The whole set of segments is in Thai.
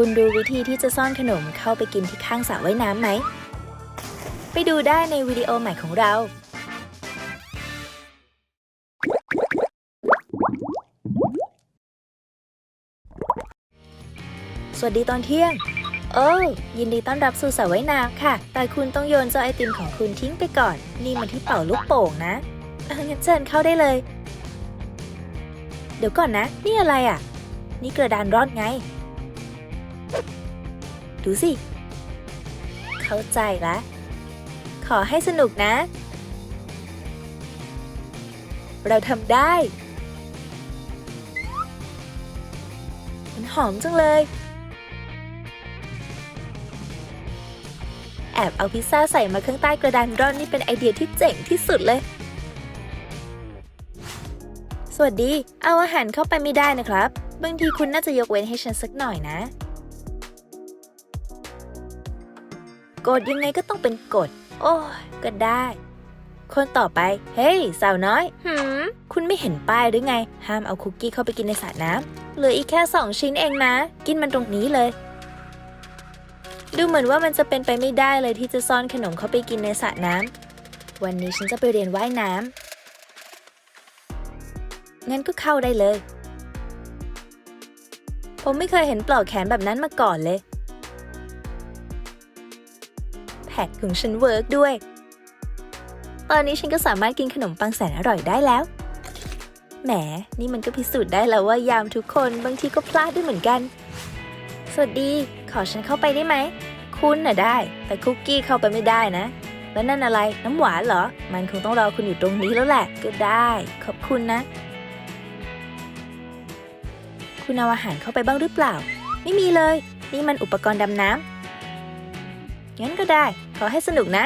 คุณรู้วิธีที่จะซ่อนขนมเข้าไปกินที่ข้างสระว่ายน้ำไหม ไปดูได้ในวิดีโอใหม่ของเราสวัสดีตอนเที่ยง โอ้ยินดีต้อนรับสู่สระว่ายน้ำค่ะ แต่คุณต้องโยนเจ้าไอติมของคุณทิ้งไปก่อน นี่มันที่เป่าลูกโป่งนะเอองั้นเชิญเข้าได้เลย เดี๋ยวก่อนนะ นี่อะไรอะ นี่กระดานรอนไง ดูสิ เข้าใจละขอให้สนุกนะ เราทำได้ มันหอมจังเลย แอบเอาพิซซ่าใส่มาข้างใต้กระดานร่อนนี่เป็นไอเดียที่เจ๋งที่สุดเลย สวัสดี เอาอาหารเข้าไปไม่ได้นะครับ บางทีคุณน่าจะยกเว้นให้ฉันสักหน่อยนะ กฎยังไงก็ต้องเป็นกฎ โอ้ยก็ได้ คนต่อไป เฮ้ย สาวน้อย หืม คุณไม่เห็นป้ายหรือไง ห้ามเอาคุกกี้เข้าไปกินในสระน้ำเหลืออีกแค่สองชิ้นเองนะ กินมันตรงนี้เลย ดูเหมือนว่ามันจะเป็นไปไม่ได้เลยที่จะซ่อนขนมเข้าไปกินในสระน้ำวันนี้ฉันจะไปเรียนว่ายน้ำงั้นก็เข้าได้เลย ผมไม่เคยเห็นปลอกแขนแบบนั้นมาก่อนเลย พ็กของฉันเวิร์กด้วย ตอนนี้ฉันก็สามารถกินขนมปังแสนอร่อยได้แล้ว แหม นี่มันก็พิสูจน์ได้แล้วว่ายามทุกคนบางทีก็พลาดด้วยเหมือนกัน สวัสดี ขอฉันเข้าไปได้ไหม คุณน่ะได้ แต่คุกกี้เข้าไปไม่ได้นะ แล้วนั่นอะไร น้ำหวานเหรอ มันคงต้องรอคุณอยู่ตรงนี้แล้วแหละ ก็ได้ ขอบคุณนะ คุณเอาอาหารเข้าไปบ้างหรือเปล่า ไม่มีเลย นี่มันอุปกรณ์ดำน้ำงั้นก็ได้ ขอให้สนุกนะ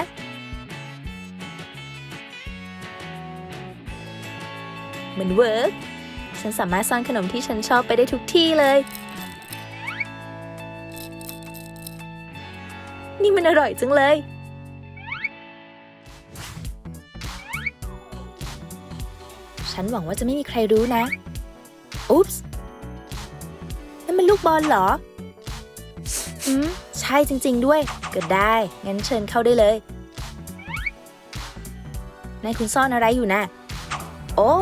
เหมือนเวิร์กฉันสามารถซ่อนขนมที่ฉันชอบไปได้ทุกที่เลย นี่มันอร่อยจังเลย ฉันหวังว่าจะไม่มีใครรู้นะ อุ๊ปส์นั่นมันลูกบอลเหรอ อืมใช่จริง ๆ ด้วย ก็ได้ งั้นเชิญเข้าได้เลยนายคุณซ่อนอะไรอยู่นะ โอ้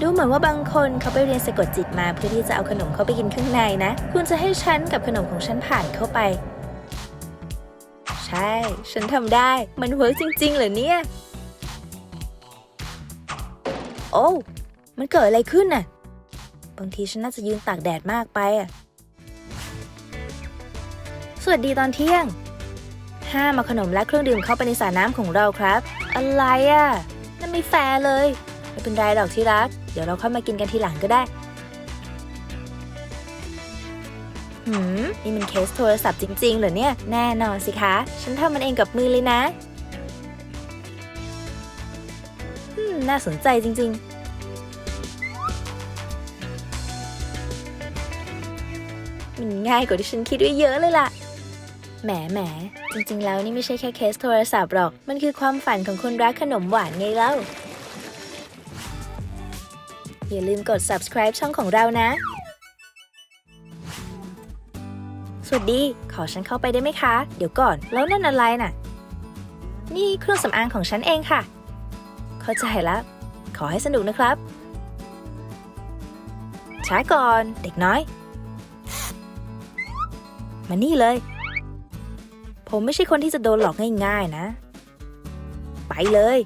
ดูเหมือนว่าบางคนเขาไปเรียนสะกดจิตมาเพื่อที่จะเอาขนมเข้าไปกินข้างในนะ คุณจะให้ฉันกับขนมของฉันผ่านเข้าไป ใช่ ฉันทำได้ มันเวิร์กจริง ๆ เหรอเนี่ย โอ้ มันเกิดอะไรขึ้นน่ะ บางทีฉันน่าจะยืนตากแดดมากไปอะ วัสดีตอนเที่ยง ห้ามเอาขนมและเครื่องดื่มเข้าไปในสระน้ำของเราครับ อะไรอะนั่นไม่แฟร์เลย ไม่เป็นไรหรอกที่รัก เดี๋ยวเราค่อยมากินกันทีหลังก็ได้ หืม นี่มันเคสโทรศัพท์จริง ๆ เหรอเนี่ย แน่นอนสิคะ ฉันทำมันเองกับมือเลยนะอืมน่าสนใจจริง ๆมันง่ายกว่าที่ฉันคิดไว้เยอะเลยล่ะ แหมแหมจริงๆ แล้วนี่ไม่ใช่แค่เคสโทรศัพท์หรอก มันคือความฝันของคนรักขนมหวานไงเล่า อย่าลืมกด subscribe ช่องของเรานะ สวัสดี ขอฉันเข้าไปได้ไหมคะ เดี๋ยวก่อน แล้วนั่นอะไรน่ะ นี่เครื่องสำอางของฉันเองค่ะ เข้าใจแล้ว ขอให้สนุกนะครับ ช้าก่อน เด็กน้อย มานี่เลย ผมไม่ใช่คนที่จะโดนหลอกง่ายๆนะ ไปเลย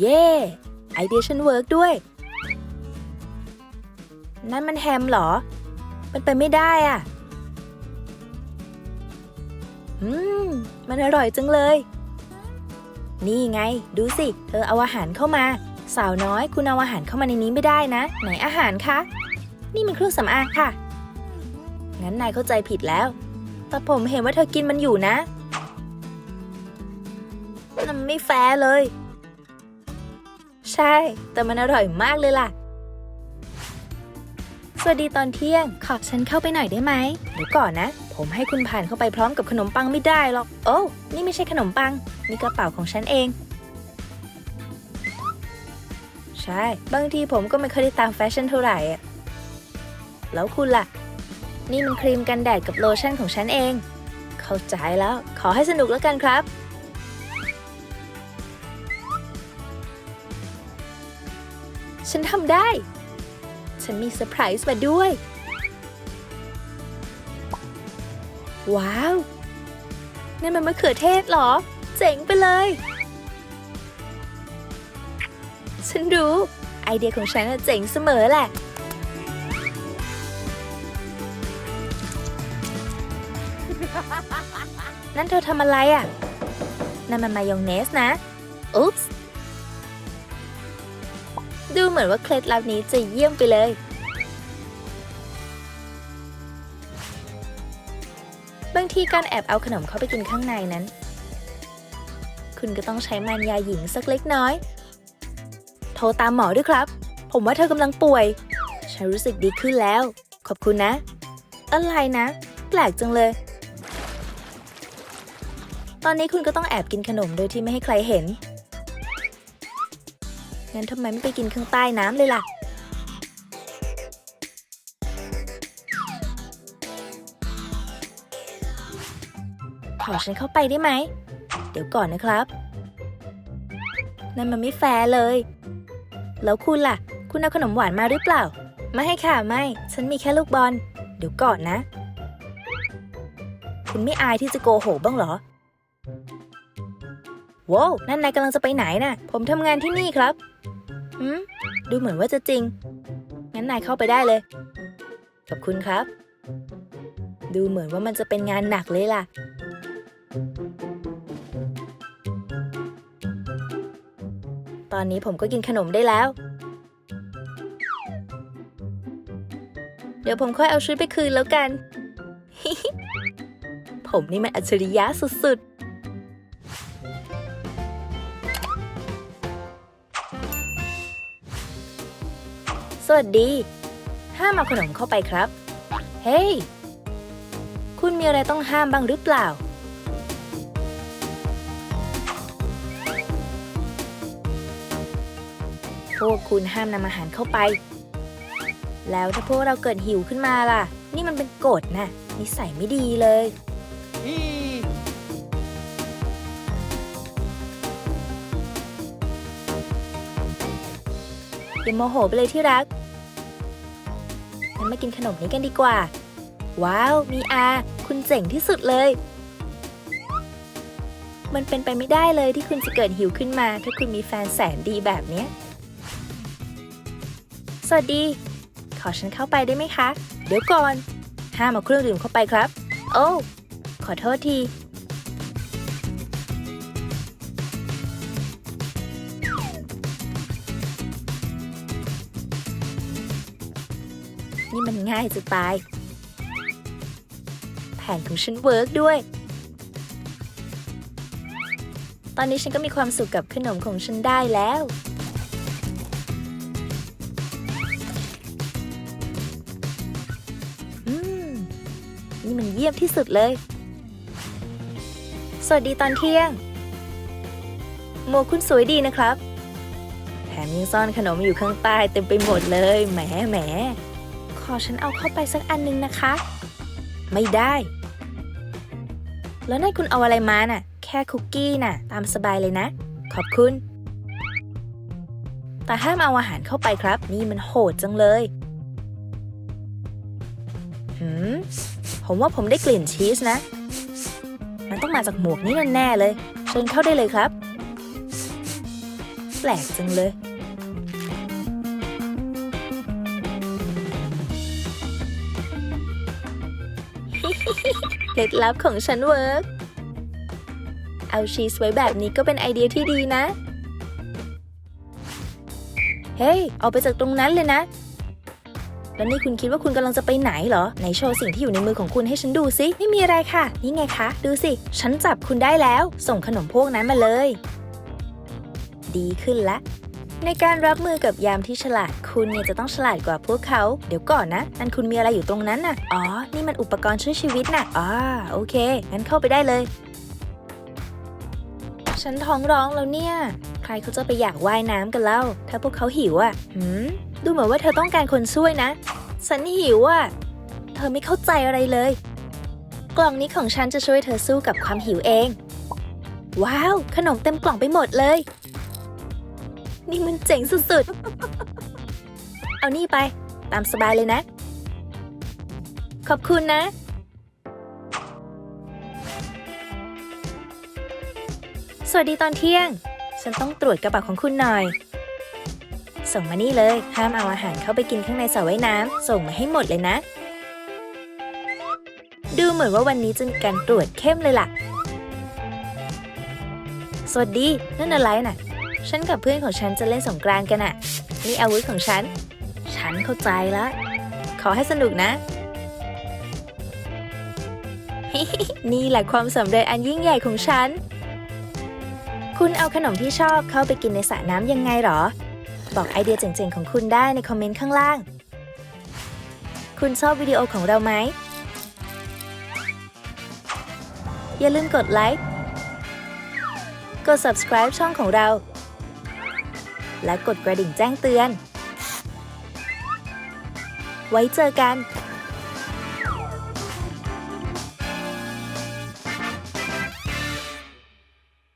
เย่ไอเดียฉันเวิร์กด้วย นั่นมันแฮมเหรอ มันไปไม่ได้อะ อืม มันอร่อยจังเลย นี่ไง ดูสิ เธอเอาอาหารเข้ามา สาวน้อย คุณเอาอาหารเข้ามาในนี้ไม่ได้นะ ไหนอาหารคะ นี่มันเครื่องสำอางค่ะ งั้นนายเข้าใจผิดแล้ว แต่ผมเห็นว่าเธอกินมันอยู่นะ มันไม่แฟร์เลย ใช่ แต่มันอร่อยมากเลยล่ะ สวัสดีตอนเที่ยง ขอฉันเข้าไปหน่อยได้ไหมเดี๋ยวก่อนนะ ผมให้คุณผ่านเข้าไปพร้อมกับขนมปังไม่ได้หรอก โอ้นี่ไม่ใช่ขนมปัง นี่กระเป๋าของฉันเอง ใช่ บางทีผมก็ไม่เคยได้ตามแฟชั่นเท่าไหร่อะแล้วคุณล่ะ นี่มันครีมกันแดดกับโลชั่นของฉันเอง เข้าใจแล้ว ขอให้สนุกแล้วกันครับ ฉันทำได้ ฉันมีเซอร์ไพรส์มาด้วย ว้าวนั่นมันมะเขือเทศเหรอ เจ๋งไปเลย ฉันรู้ ไอเดียของฉันน่ะเจ๋งเสมอแหละ นั่นเธอทำอะไรอะ นั่นมันมายองเนสนะ อุ๊ปส์ ดูเหมือนว่าเคล็ดลับนี้จะเยี่ยมไปเลย บางทีการแอบเอาขนมเข้าไปกินข้างในนั้น คุณก็ต้องใช้มารยาหญิงสักเล็กน้อย โทรตามหมอด้วยครับ ผมว่าเธอกำลังป่วย ฉันรู้สึกดีขึ้นแล้ว ขอบคุณนะ อะไรนะ แปลกจังเลย ตอนนี้คุณก็ต้องแอบกินขนมโดยที่ไม่ให้ใครเห็น งั้นทำไมไม่ไปกินข้างใต้น้ำเลยล่ะ ขอฉันเข้าไปได้ไหม เดี๋ยวก่อนนะครับ นั่นมันไม่แฟร์เลย แล้วคุณล่ะ คุณเอาขนมหวานมาหรือเปล่า ไม่ให้ค่ะไม่ ฉันมีแค่ลูกบอล เดี๋ยวก่อนนะ คุณไม่อายที่จะโกหกบ้างเหรอ ว้าวนั่นนายกำลังจะไปไหนน่ะ ผมทำงานที่นี่ครับหืมดูเหมือนว่าจะจริง งั้นนายเข้าไปได้เลย ขอบคุณครับ ดูเหมือนว่ามันจะเป็นงานหนักเลยล่ะ ตอนนี้ผมก็กินขนมได้แล้ว เดี๋ยวผมค่อยเอาชุดไปคืนแล้วกัน ผมนี่มันอัจฉริยะสุดๆ สวัสดี ห้ามเอาขนมเข้าไปครับ เฮ้ย คุณมีอะไรต้องห้ามบ้างหรือเปล่า พวกคุณห้ามนำอาหารเข้าไป แล้วถ้าพวกเราเกิดหิวขึ้นมาล่ะ นี่มันเป็นกฎนะ นิสัยไม่ดีเลยอย่าโมโหไปเลยที่รัก นมากินขนมนี้กันดีกว่า ว้าว มีอา คุณเจ๋งที่สุดเลย มันเป็นไปไม่ได้เลยที่คุณจะเกิดหิวขึ้นมา ถ้าคุณมีแฟนแสนดีแบบเนี้ย สวัสดี ขอฉันเข้าไปได้ไหมคะ เดี๋ยวก่อน ห้ามเอาเครื่องดื่มเข้าไปครับ โอ้ ขอโทษที นี่มันง่ายจะตาย แผนของฉันเวิร์กด้วย ตอนนี้ฉันก็มีความสุขกับขนมของฉันได้แล้ว อืม นี่มันเยี่ยมที่สุดเลย สวัสดีตอนเที่ยงหมคุณสวยดีนะครับแถมยังซ่อนขนมอยู่ข้างใต้เต็มไปหมดเลย แหมแหม ขอฉันเอาเข้าไปสักอันหนึงนะคะ ไม่ได้ แล้วนั่นคุณเอาอะไรมาน่ะ แค่คุกกี้น่ะ ตามสบายเลยนะ ขอบคุณ แต่ห้ามเอาอาหารเข้าไปครับ นี่มันโหดจังเลยหืม ผมว่าผมได้กลิ่นชีสนะ มันต้องมาจากหมวกนี้แน่ๆเลย เชิญเข้าได้เลยครับ แปลกจังเลย เคล็ดลับของฉันเวิร์กเอาชีสไว้แบบนี้ก็เป็นไอเดียที่ดีนะ เฮ้ยเอาไปจากตรงนั้นเลยนะ แล้วนี่คุณคิดว่าคุณกำลังจะไปไหนเหรอ ไหนโชว์สิ่งที่อยู่ในมือของคุณให้ฉันดูสิ ไม่มีอะไรค่ะ นี่ไงคะ ดูสิ ฉันจับคุณได้แล้ว ส่งขนมพวกนั้นมาเลย ดีขึ้นละ ในการรับมือกับยามที่ฉลาด คุณเนี่ยจะต้องฉลาดกว่าพวกเขา เดี๋ยวก่อนนะ นั่นคุณมีอะไรอยู่ตรงนั้นน่ะ อ๋อ นี่มันอุปกรณ์ช่วยชีวิตน่ะอ๋อโอเค งั้นเข้าไปได้เลย ฉันท้องร้องแล้วเนี่ย ใครเขาจะไปอยากว่ายน้ำกันเล่า ถ้าพวกเขาหิวอะ่ะหืม ดูเหมือนว่าเธอต้องการคนช่วยนะ ฉันหิวอะ เธอไม่เข้าใจอะไรเลย กล่องนี้ของฉันจะช่วยเธอสู้กับความหิวเอง ว้าว ขนมเต็มกล่องไปหมดเลย นี่มันเจ๋งสุดๆ เอานี่ไป ตามสบายเลยนะ ขอบคุณนะ สวัสดีตอนเที่ยง ฉันต้องตรวจกระเป๋าของคุณหน่อย ส่งมานี่เลย ห้ามเอาอาหารเข้าไปกินข้างในสระว่ายน้ำ ส่งมาให้หมดเลยนะ ดูเหมือนว่าวันนี้จะมีการตรวจเข้มเลยล่ะ สวัสดี นั่นอะไรน่ะ ฉันกับเพื่อนของฉันจะเล่นสงกรานต์กันอะนี่อาวุธของฉัน ฉันเข้าใจละขอให้สนุกนะ นี่แหละความสำเร็จอันยิ่งใหญ่ของฉัน คุณเอาขนมที่ชอบเข้าไปกินในสระน้ำยังไงหรอ บอกไอเดียเจ๋งๆของคุณได้ในคอมเมนต์ข้างล่าง คุณชอบวิดีโอของเราไหม อย่าลืมกดไลค์ กด subscribe ช่องของเรา และกดกระดิ่งแจ้งเตือน ไว้เจอกัน